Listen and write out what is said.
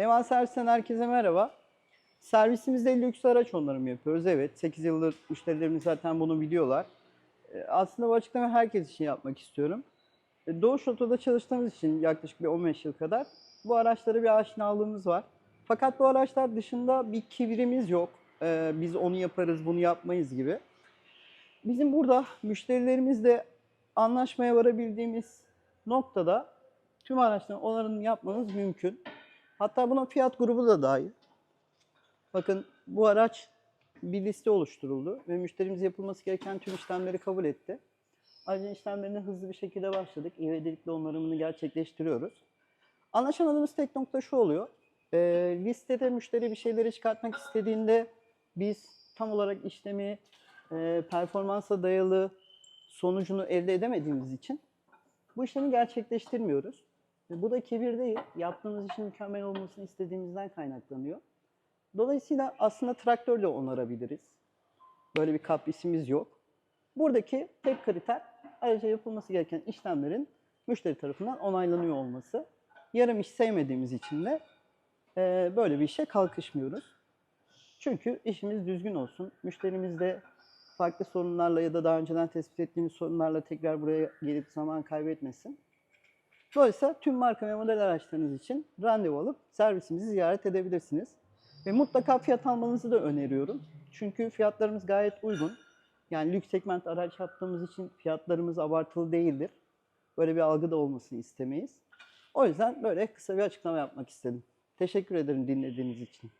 Neval Servis'ten herkese merhaba. Servisimizde lüks araç onarımı yapıyoruz. Evet, 8 yıldır müşterilerimiz zaten bunu biliyorlar. Ee, Aslında bu açıklamayı herkes için yapmak istiyorum. Ee, Doğuş Oto'da çalıştığımız için yaklaşık bir 15 yıl kadar bu araçlara bir aşinalığımız var. Fakat bu araçlar dışında bir kibrimiz yok. Ee, Biz onu yaparız, bunu yapmayız gibi. Bizim burada müşterilerimizle anlaşmaya varabildiğimiz noktada tüm araçların onarımını yapmanız mümkün. Hatta buna fiyat grubu da dahil. Bakın bu araç bir liste oluşturuldu ve müşterimiz yapılması gereken tüm işlemleri kabul etti. Aracın işlemlerine hızlı bir şekilde başladık. İvedilikle onarımını gerçekleştiriyoruz. Anlaşamadığımız tek nokta şu oluyor. Ee, listede müşteri bir şeyleri çıkartmak istediğinde biz tam olarak işlemi e, performansa dayalı sonucunu elde edemediğimiz için bu işlemi gerçekleştirmiyoruz. Ve bu da kibir değil, yaptığımız işin mükemmel olmasını istediğimizden kaynaklanıyor. Dolayısıyla aslında traktörle onarabiliriz. Böyle bir kaprisimiz yok. Buradaki tek kriter araca yapılması gereken işlemlerin müşteri tarafından onaylanıyor olması. Yarım iş sevmediğimiz için de eee, böyle bir işe kalkışmıyoruz. Çünkü işimiz düzgün olsun. Müşterimiz de farklı sorunlarla ya da daha önceden tespit ettiğimiz sorunlarla tekrar buraya gelip zaman kaybetmesin. Dolayısıyla tüm marka ve model araçlarınız için randevu alıp servisimizi ziyaret edebilirsiniz. Ve mutlaka fiyat almanızı da öneriyorum. Çünkü fiyatlarımız gayet uygun. Yani lüks segment araç yaptığımız için fiyatlarımız abartılı değildir. Böyle bir algı da olmasını istemeyiz. O yüzden böyle kısa bir açıklama yapmak istedim. Teşekkür ederim dinlediğiniz için.